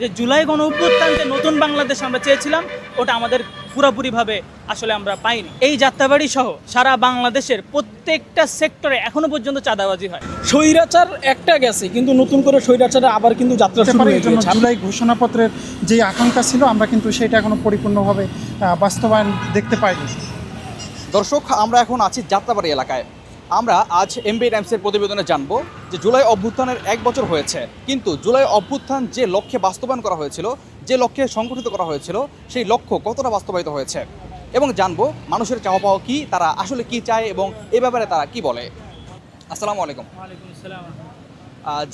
যে জুলাই গণ অভ্যুত্থান যে নতুন বাংলাদেশ আমরা চেয়েছিলাম ওটা আমাদের পুরোপুরিভাবে আসলে আমরা পাইনি। এই যাত্রাবাড়ি সহ সারা বাংলাদেশের প্রত্যেকটা সেক্টরে এখনও পর্যন্ত চাঁদাবাজি হয়। স্বৈরাচার একটা গেছে কিন্তু নতুন করে স্বৈরাচারে আবার কিন্তু যাত্রা শুরু হয়ে এই জন্য গিয়েছে। জুলাই ঘোষণাপত্রের যে আকাঙ্ক্ষা ছিল আমরা কিন্তু সেটা এখনও পরিপূর্ণভাবে বাস্তবায়ন দেখতে পাইনি। দর্শক আমরা এখন আছি যাত্রাবাড়ি এলাকায়। আমরা আজ এমবি টাইমসের প্রতিবেদনে জানব যে জুলাই অভ্যুত্থানের এক বছর হয়েছে কিন্তু জুলাই অভ্যুত্থান যে লক্ষ্যে বাস্তবায়ন করা হয়েছিল যে লক্ষ্যে সংগঠিত করা হয়েছিল সেই লক্ষ্য কতটা বাস্তবায়িত হয়েছে? এবং জানব মানুষের চাওয়া পাওয়া কী তারা আসলে কি চায় এবং এ ব্যাপারে তারা কি বলে? আসসালামু আলাইকুম।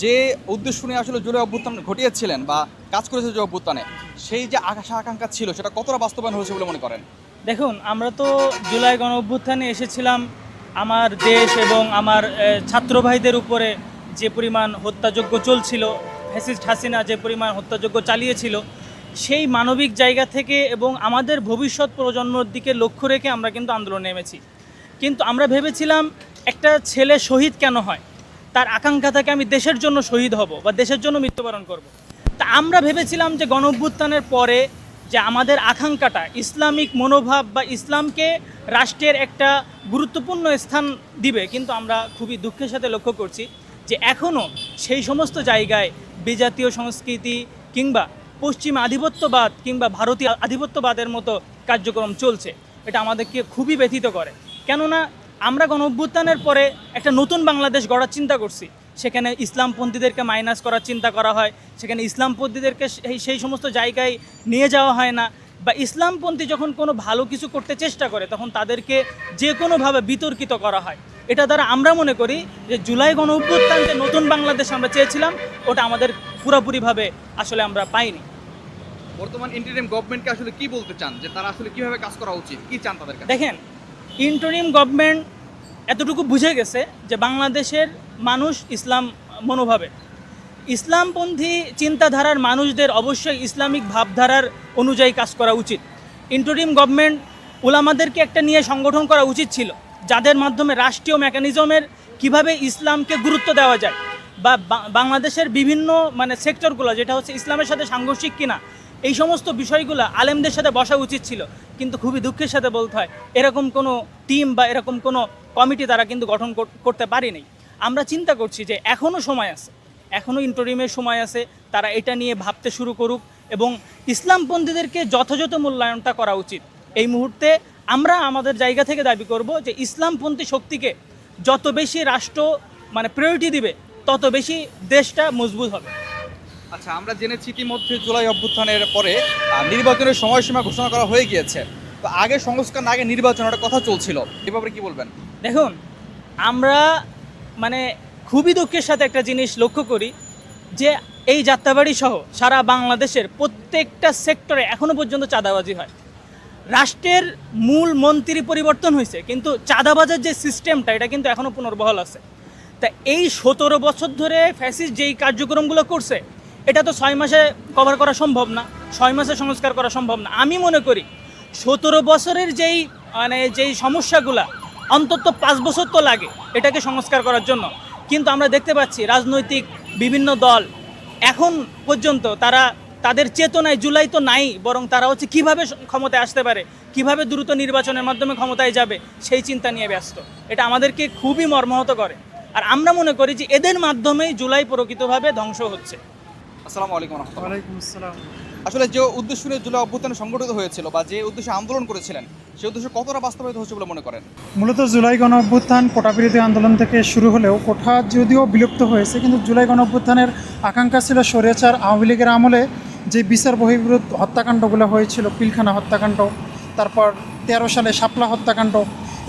যে উদ্দেশ্য নিয়ে আসলে জুলাই অভ্যুত্থান ঘটিয়েছিলেন বা কাজ করেছে যে অভ্যুত্থানে সেই যে আশা আকাঙ্ক্ষা ছিল সেটা কতটা বাস্তবায়ন হয়েছে বলে মনে করেন? দেখুন আমরা তো জুলাই গণ অভ্যুত্থানে এসেছিলাম আমার দেশ এবং আমার ছাত্র ভাইদের উপরে যে পরিমাণ হত্যাযজ্ঞ চলছিল, ফ্যাসিস্ট হাসিনা যে পরিমাণ হত্যাযজ্ঞ চালিয়েছিল, সেই মানবিক জায়গা থেকে এবং আমাদের ভবিষ্যৎ প্রজন্মর দিকে লক্ষ্য রেখে আমরা কিন্তু আন্দোলনে নেমেছি কিন্তু আমরা ভেবেছিলাম একটা ছেলে শহীদ কেন হয় তার আকাঙ্ক্ষা থাকে আমি দেশের জন্য শহীদ হব বা দেশের জন্য মৃত্যুবরণ করব। তা আমরা ভেবেছিলাম যে গণ অভ্যুত্থানের পরে যে আমাদের আকাঙ্ক্ষাটা ইসলামিক মনোভাব বা ইসলামকে রাষ্ট্রের একটা গুরুত্বপূর্ণ স্থান দিবে, কিন্তু আমরা খুবই দুঃখের সাথে লক্ষ্য করছি যে এখনও সেই সমস্ত জায়গায় বিজাতীয় সংস্কৃতি কিংবা পশ্চিম আধিপত্যবাদ কিংবা ভারতীয় আধিপত্যবাদের মতো কার্যক্রম চলছে, এটা আমাদেরকে খুবই ব্যথিত করে। কেননা আমরা গণ অভ্যুত্থানের পরে একটা নতুন বাংলাদেশ গড়ার চিন্তা করছি, সেখানে ইসলামপন্থীদেরকে মাইনাস করার চিন্তা করা হয়, সেখানে ইসলামপন্থীদেরকে সেই সেই সমস্ত জায়গায় নিয়ে যাওয়া হয় না বা ইসলামপন্থী যখন কোনো ভালো কিছু করতে চেষ্টা করে তখন তাদেরকে যে কোনোভাবে বিতর্কিত করা হয়। এটা দ্বারা আমরা মনে করি যে জুলাই গণ অভ্যুত্থান যে নতুন বাংলাদেশ আমরা চেয়েছিলাম ওটা আমাদের পুরোপুরিভাবে আসলে আমরা পাইনি। বর্তমান ইন্টারিম গভর্নমেন্টকে আসলে কি বলতে চান? যে তারা আসলে কীভাবে কাজ করা উচিত? কি চান তাদের দেখেন ইন্টারিম গভর্নমেন্ট এতটুকু বুঝে গেছে যে বাংলাদেশের মানুষ ইসলাম মনোভাবে ইসলামপন্থী চিন্তাধারার মানুষদের অবশ্যই ইসলামিক ভাবধারার অনুযায়ী কাজ করা উচিত। ইন্টারিম গভর্নমেন্ট ওলামাদেরকে একটা নিয়ে সংগঠন করা উচিত ছিল, যাদের মাধ্যমে রাষ্ট্রীয় মেকানিজমের কীভাবে ইসলামকে গুরুত্ব দেওয়া যায় বা বাংলাদেশের বিভিন্ন মানে সেক্টরগুলো যেটা হচ্ছে ইসলামের সাথে সাংঘর্ষিক কিনা, এই সমস্ত বিষয়গুলো আলেমদের সাথে বসা উচিত ছিল। কিন্তু খুবই দুঃখের সাথে বলতে হয়, এরকম কোনো টিম বা এরকম কোনো কমিটি তারা কিন্তু গঠন করতে পারেনি। আমরা চিন্তা করছি যে এখনও সময় আছে এখনও ইন্টারিমের সময় আছে তারা এটা নিয়ে ভাবতে শুরু করুক এবং ইসলামপন্থীদেরকে যথাযথ মূল্যায়নটা করা উচিত। এই মুহূর্তে আমরা আমাদের জায়গা থেকে দাবি করব যে ইসলামপন্থী শক্তিকে যত বেশি রাষ্ট্র মানে প্রায়োরিটি দিবে তত বেশি দেশটা মজবুত হবে। আচ্ছা আমরা জেনেছি ইতিমধ্যে জুলাই অভ্যুত্থানের পরে নির্বাচনের সময়সীমা ঘোষণা করা হয়ে গিয়েছে। তো আগে সংস্কার না আগে নির্বাচনের কথা চলছিল। এ ব্যাপারে কি বলবেন? দেখুন আমরা মানে খুবই দুঃখের সাথে একটা জিনিস লক্ষ্য করি যে এই যাত্রাবাড়ি সহ সারা বাংলাদেশের প্রত্যেকটা সেক্টরে এখনও পর্যন্ত চাঁদাবাজি হয়। রাষ্ট্রের মূল মন্ত্রী পরিবর্তন হয়েছে, কিন্তু চাঁদাবাজের যে সিস্টেমটা, এটা কিন্তু এখনও পুনর্বহাল আছে। তা এই সতেরো বছর ধরে ফ্যাসিস যেই কার্যক্রমগুলো করছে, এটা তো ছয় মাসে কভার করা সম্ভব না, ছয় মাসে সংস্কার করা সম্ভব না। আমি মনে করি সতেরো বছরের যেই মানে যেই সমস্যাগুলা, অন্তত পাঁচ বছর তো লাগে এটাকে সংস্কার করার জন্য। কিন্তু আমরা দেখতে পাচ্ছি রাজনৈতিক বিভিন্ন দল এখন পর্যন্ত তারা তাদের চেতনায় জুলাই তো নাই বরং তারা হচ্ছে কীভাবে ক্ষমতায় আসতে পারে কীভাবে দ্রুত নির্বাচনের মাধ্যমে ক্ষমতায় যাবে সেই চিন্তা নিয়ে ব্যস্ত। এটা আমাদেরকে খুবই মর্মাহত করে। আর আমরা মনে করি যে এদের মাধ্যমেই জুলাই প্রকৃতভাবে ধ্বংস হচ্ছে। আসসালামু আলাইকুম আসসালাম। আসলে যে উদ্দেশ্য নিয়ে জুলাই অভ্যুত্থান সংগঠিত হয়েছিল বা যে উদ্দেশ্যে আন্দোলন করেছিলেন সেই উদ্দেশ্য কতটা বাস্তবায়িত হচ্ছে বলে মনে করেন? মূলত জুলাই গণ অভ্যুত্থান কোটা বিরোধী আন্দোলন থেকে শুরু হলেও কোঠা যদিও বিলুপ্ত হয়েছে, কিন্তু জুলাই গণ অভ্যুত্থানের আকাঙ্ক্ষা ছিল স্বৈরাচার আওয়ামী লীগের আমলে যে বিচার বহির্ভূত হত্যাকাণ্ডগুলো হয়েছিল, পিলখানা হত্যাকাণ্ড, তারপর তেরো সালে শাপলা হত্যাকাণ্ড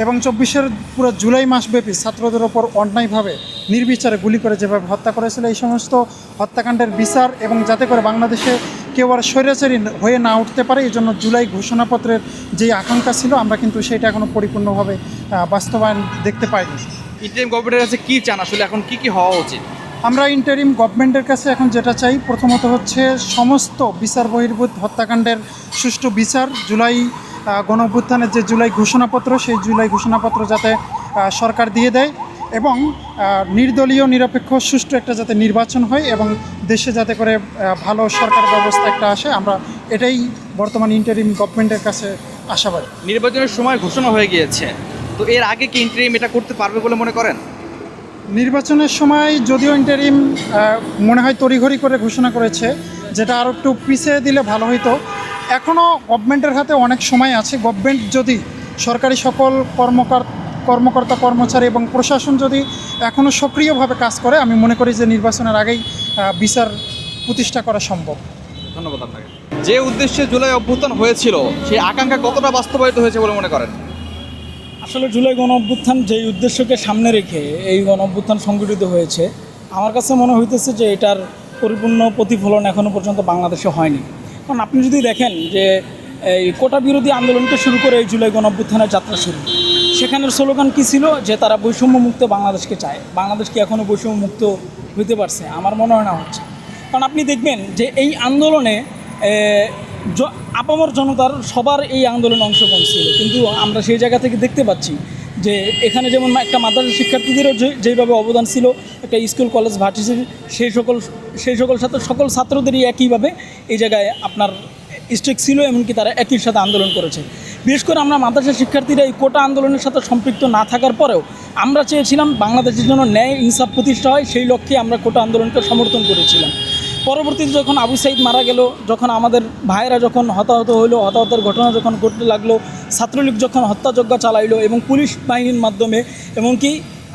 এবং চব্বিশের পুরো জুলাই মাসব্যাপী ছাত্রদের ওপর অন্যায়ভাবে নির্বিচারে গুলি করে যেভাবে হত্যা করেছিল, এই সমস্ত হত্যাকাণ্ডের বিচার এবং যাতে করে বাংলাদেশে কেউ আর স্বৈরাচারী হয়ে না উঠতে পারে এই জন্য জুলাই ঘোষণাপত্রের যে আকাঙ্ক্ষা ছিল আমরা কিন্তু সেটা এখনও পরিপূর্ণভাবে বাস্তবায়ন দেখতে পাইনি। ইন্টারিম গভর্নমেন্টের কাছে কী চান? আসলে এখন কি কি হওয়া উচিত? আমরা ইন্টারিম গভর্নমেন্টের কাছে এখন যেটা চাই প্রথমত হচ্ছে সমস্ত বিচার বহির্ভূত হত্যাকাণ্ডের সুষ্ঠু বিচার জুলাই গণ যে জুলাই ঘোষণাপত্র সেই জুলাই ঘোষণাপত্র যাতে সরকার দিয়ে দেয়। এবং নির্দলীয় নিরপেক্ষ সুষ্ঠু একটা যাতে নির্বাচন হয় এবং দেশে যাতে করে ভালো সরকার ব্যবস্থা একটা আসে আমরা এটাই বর্তমান ইন্টারিম গভর্নমেন্টের কাছে আশাবাদী। নির্বাচনের সময় ঘোষণা হয়ে গিয়েছে। তো এর আগে কি ইন্টারিম এটা করতে পারবে বলে মনে করেন? নির্বাচনের সময় যদিও ইন্টারিম মনে হয় তড়িঘড়ি করে ঘোষণা করেছে যেটা আরও একটু পিছিয়ে দিলে ভালো হতো এখনও গভর্নমেন্টের হাতে অনেক সময় আছে। গভর্নমেন্ট যদি সরকারি সকল কর্মকার কর্মকর্তা কর্মচারী এবং প্রশাসন যদি এখনও সক্রিয়ভাবে কাজ করে আমি মনে করি যে নির্বাচনের আগেই বিচার প্রতিষ্ঠা করা সম্ভব। ধন্যবাদ আপনাকে। যে উদ্দেশ্যে জুলাই অভ্যুত্থান হয়েছিল সেই আকাঙ্ক্ষা কতটা বাস্তবায়িত হয়েছে বলে মনে করেন? আসলে জুলাই গণ অভ্যুত্থান যেই উদ্দেশ্যকে সামনে রেখে এই গণ অভ্যুত্থান সংগঠিত হয়েছে আমার কাছে মনে হইতেছে যে এটার পরিপূর্ণ প্রতিফলন এখনও পর্যন্ত বাংলাদেশে হয়নি। কারণ আপনি যদি দেখেন যে এই কোটা বিরোধী আন্দোলনটা শুরু করে এই জুলাই গণ অভ্যুত্থানের যাত্রা শুরু সেখানের স্লোগান কী ছিল? যে তারা বৈষম্য মুক্ত বাংলাদেশকে চায়। বাংলাদেশ কি এখনও বৈষম্য মুক্ত হইতে পারছে? আমার মনে হয় না হচ্ছে। কারণ আপনি দেখবেন যে এই আন্দোলনে আপামর জনতার সবার এই আন্দোলনে অংশগ্রহণ ছিল। কিন্তু আমরা সেই জায়গা থেকে দেখতে পাচ্ছি যে এখানে যেমন একটা মাদ্রাসা শিক্ষার্থীদেরও যেইভাবে অবদান ছিল, একটা স্কুল, কলেজ ভার্সিটির সেই সকল সেই সকল সাথে, সকল ছাত্রদেরই একইভাবে এই জায়গায় আপনার স্ট্রিক ছিল, এমনকি তারা একই সাথে আন্দোলন করেছে। বিশেষ করে আমরা মাদ্রাসা শিক্ষার্থীরা এই কোটা আন্দোলনের সাথে সম্পৃক্ত না থাকার পরেও আমরা চেয়েছিলাম বাংলাদেশের জন্য ন্যায় ইনসাফ প্রতিষ্ঠা হয়, সেই লক্ষ্যে আমরা কোটা আন্দোলনকে সমর্থন করেছিলাম। পরবর্তীতে যখন আবু সাইদ মারা গেল, যখন আমাদের ভাইয়েরা যখন হতাহত হলো, হতাহতের ঘটনা যখন ঘটতে লাগল, ছাত্রলীগ যখন হত্যাযজ্ঞ চালাইলো এবং পুলিশ বাহিনীর মাধ্যমে, এমনকি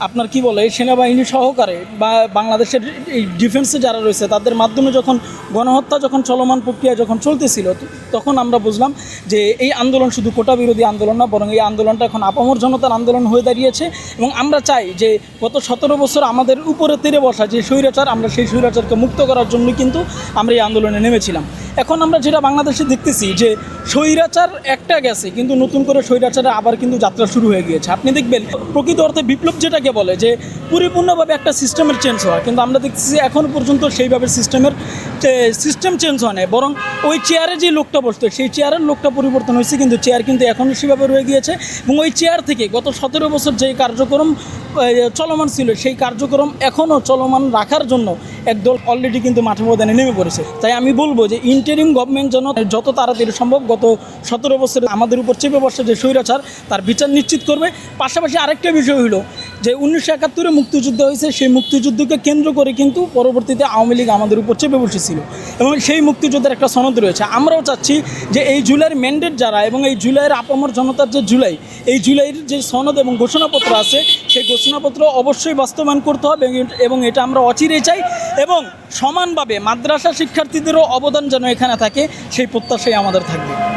আপনার কি বলে সেনাবাহিনী সহকারে বা বাংলাদেশের এই ডিফেন্সে যারা রয়েছে, তাদের মাধ্যমে যখন গণহত্যা যখন চলমান প্রক্রিয়া যখন চলতেছিল তখন আমরা বুঝলাম যে এই আন্দোলন শুধু কোটা বিরোধী আন্দোলন না, বরং এই আন্দোলনটা এখন আপামর জনতার আন্দোলন হয়ে দাঁড়িয়েছে। এবং আমরা চাই যে গত সতেরো বছর আমাদের উপরে তেরে বসা যে স্বৈরাচার, আমরা সেই স্বৈরাচারকে মুক্ত করার জন্য কিন্তু আমরা এই আন্দোলনে নেমেছিলাম। এখন আমরা যেটা বাংলাদেশে দেখতেছি যে স্বৈরাচার একটা গেছে, কিন্তু নতুন করে স্বৈরাচারে আবার কিন্তু যাত্রা শুরু হয়ে গিয়েছে। আপনি দেখবেন, প্রকৃত অর্থে বিপ্লব যেটাকে বলে যে পরিপূর্ণভাবে একটা সিস্টেমের চেঞ্জ হওয়া। কিন্তু আমরা দেখছি এখন পর্যন্ত সেইভাবে সিস্টেমের সিস্টেম চেঞ্জ হয় নাই। বরং ওই চেয়ারে যে লোকটা বসতো, সেই চেয়ারের লোকটা পরিবর্তন হয়েছে, কিন্তু চেয়ার কিন্তু এখনও সেভাবে রয়ে গিয়েছে। এবং ওই চেয়ার থেকে গত সতেরো বছর যে কার্যক্রম চলমান ছিল, সেই কার্যক্রম এখনও চলমান রাখার জন্য একদল অলরেডি কিন্তু মাঠে ময়দানে নেমে পড়েছে। তাই আমি বলব যে ইন্টারিম গভর্নমেন্ট যেন যত তাড়াতাড়ি সম্ভব গত সতেরো বছরে আমাদের উপর চেপে বসে যে স্বৈরাচার, তার বিচার নিশ্চিত করবে। পাশাপাশি আরেকটা বিষয় হলো যে উনিশশো একাত্তরে মুক্তিযুদ্ধ হয়েছে, সেই মুক্তিযুদ্ধকে কেন্দ্র করে কিন্তু পরবর্তীতে আওয়ামী লীগ আমাদের উপর চেপে বসেছিল। এবং সেই মুক্তিযুদ্ধের একটা সনদ রয়েছে। আমরাও চাচ্ছি যে এই জুলাইয়ের ম্যান্ডেট যারা এবং এই জুলাইয়ের আপামর জনতার যে জুলাই, এই জুলাইয়ের যে সনদ এবং ঘোষণাপত্র আছে, সেই ঘোষণাপত্র অবশ্যই বাস্তবায়ন করতে হবে এবং- এটা আমরা অচিরেই চাই। এবং সমানভাবে মাদ্রাসা শিক্ষার্থীদেরও অবদান যেন এখানে থাকে সেই প্রত্যাশাই আমাদের থাকবে।